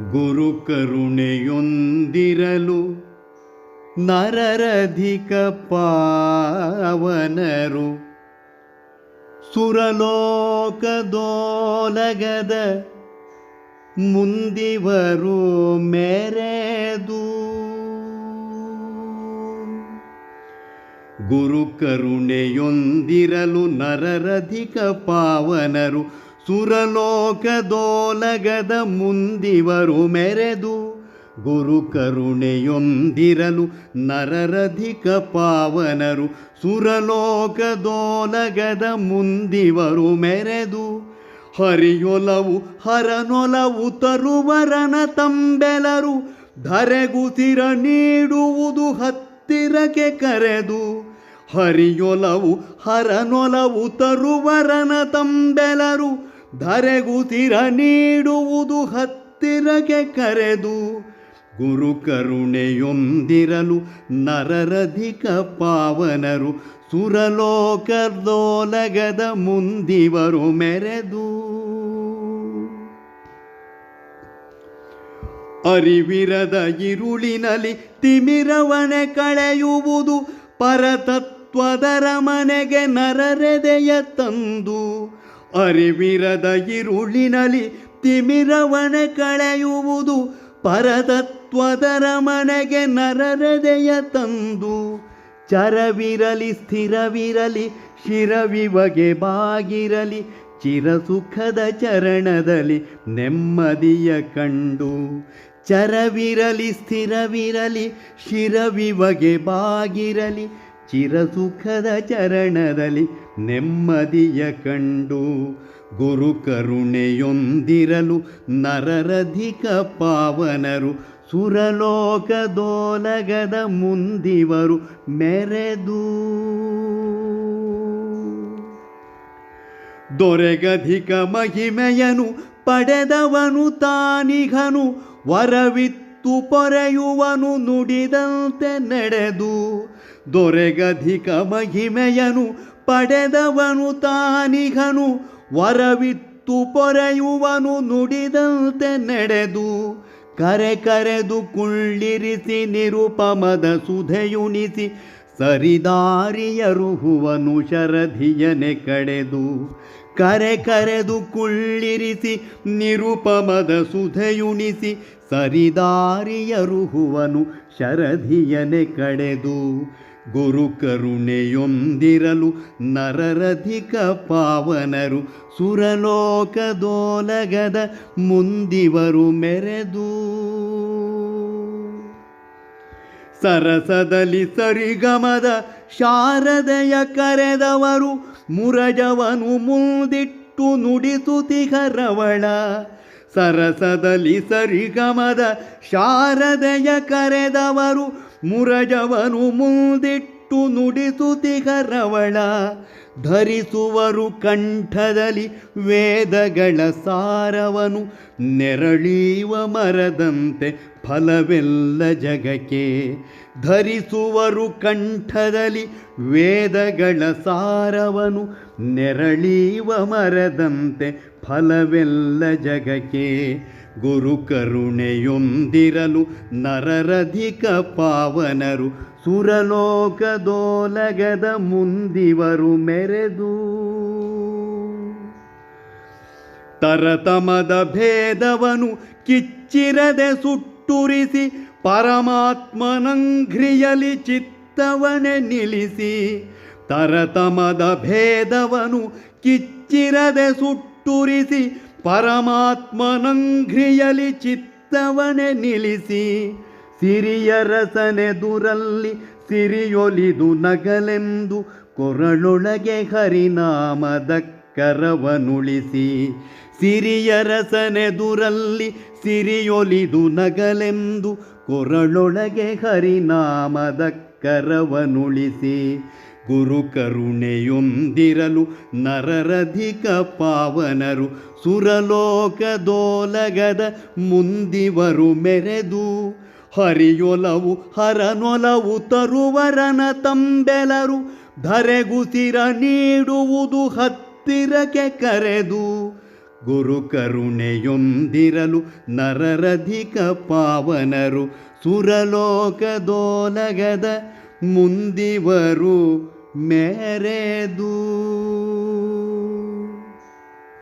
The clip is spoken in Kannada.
ಗುರು ಕರುಣೆಯೊಂದಿರಲು ನರರಧಿಕ ಪಾವನರು. ಸುರಲೋಕದೋಲಗದ ಮುಂದಿವರು ಮೆರೆದು. ಗುರು ಕರುಣೆಯೊಂದಿರಲು ನರರಧಿಕ ಪಾವನರು ಸುರಲೋಕದೋಲಗದ ಮುಂದಿವರು ಮೆರೆದು ಗುರು ಕರುಣೆಯೊಂದಿರಲು ನರರಧಿಕ ಪಾವನರು ಸುರಲೋಕದೋಲಗದ ಮುಂದಿವರು ಮೆರೆದು ಹರಿಯೊಲವು ಹರನೊಲವು ತರುವರನ ತಂಬೆಲರು ಧರೆಗುತಿರ ನೀಡುವುದು ಹತ್ತಿರಕ್ಕೆ ಕರೆದು ಹರಿಯೊಲವು ಹರನೊಲವು ತರುವರನ ತಂಬೆಲರು ಧರೆಗುಸಿರ ನೀಡುವುದು ಹತ್ತಿರಗೆ ಕರೆದು ಗುರು ಕರುಣೆಯೊಂದಿರಲು ನರರಧಿಕ ಪಾವನರು ಸುರಲೋಕದೋಲಗದ ಮುಂದಿವರು ಮೆರೆದು. ಅರಿವಿರದ ಇರುಳಿನಲ್ಲಿ ತಿಮಿರವಣೆ ಕಳೆಯುವುದು ಪರತತ್ವದರ ಮನೆಗೆ ನರರೆದೆಯ ತಂದು ಅರಿವಿರದ ಇರುಳಿನಲ್ಲಿ ತಿಮಿರವಣೆ ಕಳೆಯುವುದು ಪರತತ್ವದರ ಮನೆಗೆ ನರರದೆಯ ತಂದು ಚರವಿರಲಿ ಸ್ಥಿರವಿರಲಿ ಶಿರವಿವಗೆ ಬಾಗಿರಲಿ ಚಿರಸುಖದ ಚರಣದಲ್ಲಿ ನೆಮ್ಮದಿಯ ಕಂಡು ಚರವಿರಲಿ ಸ್ಥಿರವಿರಲಿ ಶಿರವಿವಗೆ ಬಾಗಿರಲಿ ಚಿರಸುಖದ ಚರಣದಲ್ಲಿ ನೆಮ್ಮದಿಯ ಕಂಡು ಗುರು ಕರುಣೆಯೊಂದಿರಲು ನರರಧಿಕ ಪಾವನರು ಸುರಲೋಕದೋಲಗದ ಮುಂದಿವರು ಮೆರೆದು. ದೊರೆಗಧಿಕ ಮಹಿಮೆಯನು ಪಡೆದವನು ತಾನಿಗನು, ವರವಿತ್ತು ಪೊರೆಯುವನು ನುಡಿದಂತೆ ನಡೆದು ದೊರೆಗಧಿಕ ಮಹಿಮೆಯನು ಪಡೆದವನು ತಾನಿಗನು, ವರವಿತ್ತು ಪೊರೆಯುವನು ನುಡಿದಂತೆ ನಡೆದು, ಕರೆ ಕರೆದು ಕುಳ್ಳಿರಿಸಿ ನಿರುಪಮದ ಸುಧೆಯುಣಿಸಿ ಸರಿದಾರಿಯರುಹುವನು ಶರಧಿಯನೆ ಕಡೆದು, ಕರೆ ಕರೆದು ಕುಳ್ಳಿರಿಸಿ ನಿರುಪಮದ ಸುಧೆಯುಣಿಸಿ ಸರಿದಾರಿಯರುಹುವನು ಶರಧಿಯನೆ ಕಡೆದು ಗುರು ಕರುಣೆಯೊಂದಿರಲು ನರರಧಿಕ ಪಾವನರು ಸುರಲೋಕದೋಲಗದ ಮುಂದಿವರು ಮೆರೆದು. ಸರಸದಲ್ಲಿ ಸರಿಗಮದ ಶಾರದೆಯ ಕರೆದವರು ಮುರಜವನು ಮುಂದಿಟ್ಟು ನುಡಿಸುತಿಗರವಳ ಸರಸದಲ್ಲಿ ಸರಿಗಮದ ಶಾರದೆಯ ಕರೆದವರು ಮುರಜವನು ಮುಂದಿಟ್ಟು ನುಡಿಸುತಿಗರವಳ ಧರಿಸುವರು ಕಂಠದಲ್ಲಿ ವೇದಗಳ ಸಾರವನು ನೆರಳೀವ ಮರದಂತೆ ಫಲವೆಲ್ಲ ಜಗಕ್ಕೆ ಧರಿಸುವರು ಕಂಠದಲ್ಲಿ ವೇದಗಳ ಸಾರವನು ನೆರಳೀವ ಮರದಂತೆ ಫಲವೆಲ್ಲ ಜಗಕ್ಕೆ ಗುರು ಕರುಣೆಯೊಂದಿರಲು ನರರಧಿಕ ಪಾವನರು ಸುರಲೋಕದೋಲಗದ ಮುಂದಿವರು ಮೆರೆದು. ತರತಮದ ಭೇದವನು ಕಿಚ್ಚಿರದೆ ಸುಟ್ಟುರಿಸಿ ಪರಮಾತ್ಮನಂಘ್ರಿಯಲಿ ಚಿತ್ತವನೆ ನಿಲ್ಲಿಸಿ ತರತಮದ ಭೇದವನು ಕಿಚ್ಚಿರದೆ ಸುಟ್ಟುರಿಸಿ ಪರಮಾತ್ಮನಂಘ್ರಿಯಲಿ ಚಿತ್ತವನೆ ನಿಲ್ಲಿಸಿ ಸಿರಿಯರಸನೆದುರಲ್ಲಿ ಸಿರಿಯೊಲಿದು ನಗಲೆಂದು ಕೊರಳೊಳಗೆ ಹರಿನಾಮದ ಕರವನುಳಿಸಿ ಸಿರಿಯರಸನೆದುರಲ್ಲಿ ಸಿರಿಯೊಲಿದು ನಗಲೆಂದು ಕೊರಳೊಳಗೆ ಹರಿನಾಮದ ಕರವನುಳಿಸಿ ಗುರು ಕರುಣೆಯೊಂದಿರಲು ನರರಧಿಕ ಪಾವನರು ಸುರಲೋಕದೋಲಗದ ಮುಂದಿವರು ಮೆರೆದು ಹರಿಯೊಲವು ಹರನೊಲವು ತರುವರನ ತಂಬೆಲರು ಧರೆಗುಸಿರ ನೀಡುವುದು ಹತ್ತಿರಕ್ಕೆ ಕರೆದು ಗುರು ಕರುಣೆಯೊಂದಿರಲು ನರರಧಿಕ ಪಾವನರು ಸುರಲೋಕದೋಲಗದ ಮುಂದಿವರು ಮೆರೆದು.